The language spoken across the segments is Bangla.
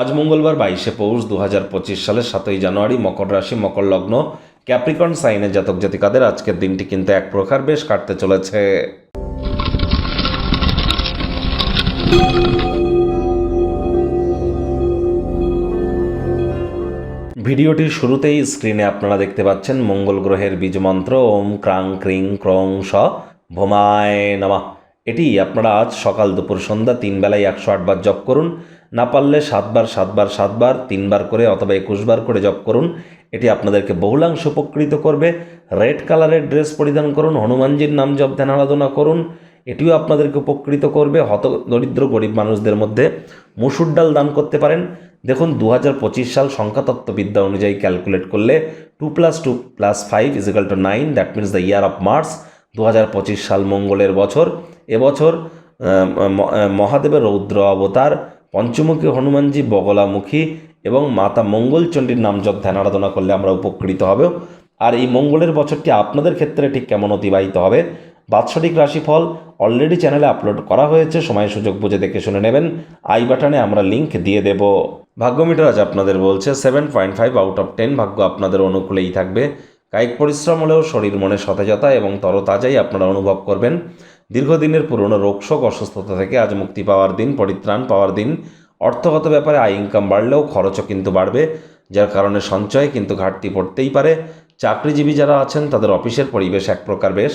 আজ মঙ্গলবার বাইশে পৌষ দু হাজার পঁচিশ সালের সাতই জানুয়ারি মকর রাশি, মকর লগ্ন, ক্যাপ্রিকন সাইনের জাতক জাতিকাদের আজকের দিনটি কিন্তু এক প্রকার বেশ কাটতে চলেছে। ভিডিওটির শুরুতেই স্ক্রিনে আপনারা দেখতে পাচ্ছেন মঙ্গল গ্রহের বীজ মন্ত্র, ওম ক্রাং ক্রিং ক্রং স ভোমায় নামা। এটি আপনারা আজ সকাল দুপুর সন্ধ্যা তিন বেলায় একশো আটবার জপ করুন। না পারলে সাতবার সাতবার সাতবার, তিনবার করে অথবা একুশবার করে জপ করুন। এটি আপনাদেরকে বহুলাংশ উপকৃত করবে। রেড কালারের ড্রেস পরিধান করুন, হনুমানজির নাম জপ ধ্যান আরাধনা করুন। এটিও আপনাদেরকে উপকৃত করবে হত দরিদ্র গরিব মানুষদের মধ্যে। মুসুর ডাল দান করতে পারেন। দেখুন দু হাজার পঁচিশ সাল সংখ্যাতত্ত্ববিদ্যা অনুযায়ী ক্যালকুলেট করলে two plus two plus five is equal two nine, that means the year of March দু হাজার পঁচিশ সাল মঙ্গলের বছর। এবছর মহাদেবের রৌদ্র অবতার, পঞ্চমুখী হনুমানজি বগলামুখী এবং মাতা মঙ্গলচণ্ডীর নাম জপ ধ্যান আরাধনা করলে আমরা উপকৃত হব। আর এই মঙ্গলের বছরটি আপনাদের ক্ষেত্রে ঠিক কেমন অতিবাহিত হবে, বাৎসরিক রাশিফল অলরেডি চ্যানেলে আপলোড করা হয়েছে, সময় সুযোগ বুঝে দেখে শুনে নেবেন। আই বাটনে আমরা লিংক দিয়ে দেব। ভাগ্যমিটার আজ আপনাদের বলছে seven point five out of ten ভাগ্য আপনাদের অনুকূলেই থাকবে। কায়িক পরিশ্রম হলেও শরীর মনে সতেজতা এবং তরতাজাই আপনারা অনুভব করবেন। দীর্ঘদিনের পুরনো রোগশোক অসুস্থতা থেকে আজ মুক্তি পাওয়ার দিন, পরিত্রাণ পাওয়ার দিন। অর্থগত ব্যাপারে আয় ইনকাম বাড়লেও খরচও কিন্তু বাড়বে, যার কারণে সঞ্চয় কিন্তু ঘাটতি পড়তেই পারে। চাকরিজীবী যারা আছেন, তাদের অফিসের পরিবেশ এক প্রকার বেশ।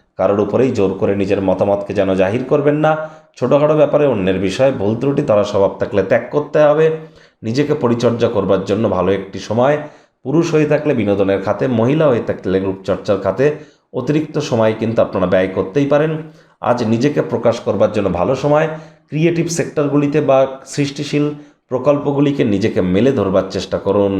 কারোর উপরেই জোর করে নিজের মতামতকে যেন জাহির করবেন না। ছোটোখাটো ব্যাপারে অন্যের বিষয়ে ভুল ত্রুটি, তারা স্বভাব থাকলে ত্যাগ করতে হবে। নিজেকে পরিচর্যা করবার জন্য ভালো একটি সময়। পুরুষ হয়ে থাকলে বিনোদনের খাতে, মহিলা হয়ে থাকলে রূপচর্চার খাতে অতিরিক্ত সময় কিন্তু আপনারা ব্যয় করতেই পারেন। আজ নিজেকে প্রকাশ করবার জন্য ভালো সময়। ক্রিয়েটিভ সেক্টরগুলিতে বা সৃষ্টিশীল প্রকল্পগুলিকে নিজেকে মেলে ধরবার চেষ্টা করুন।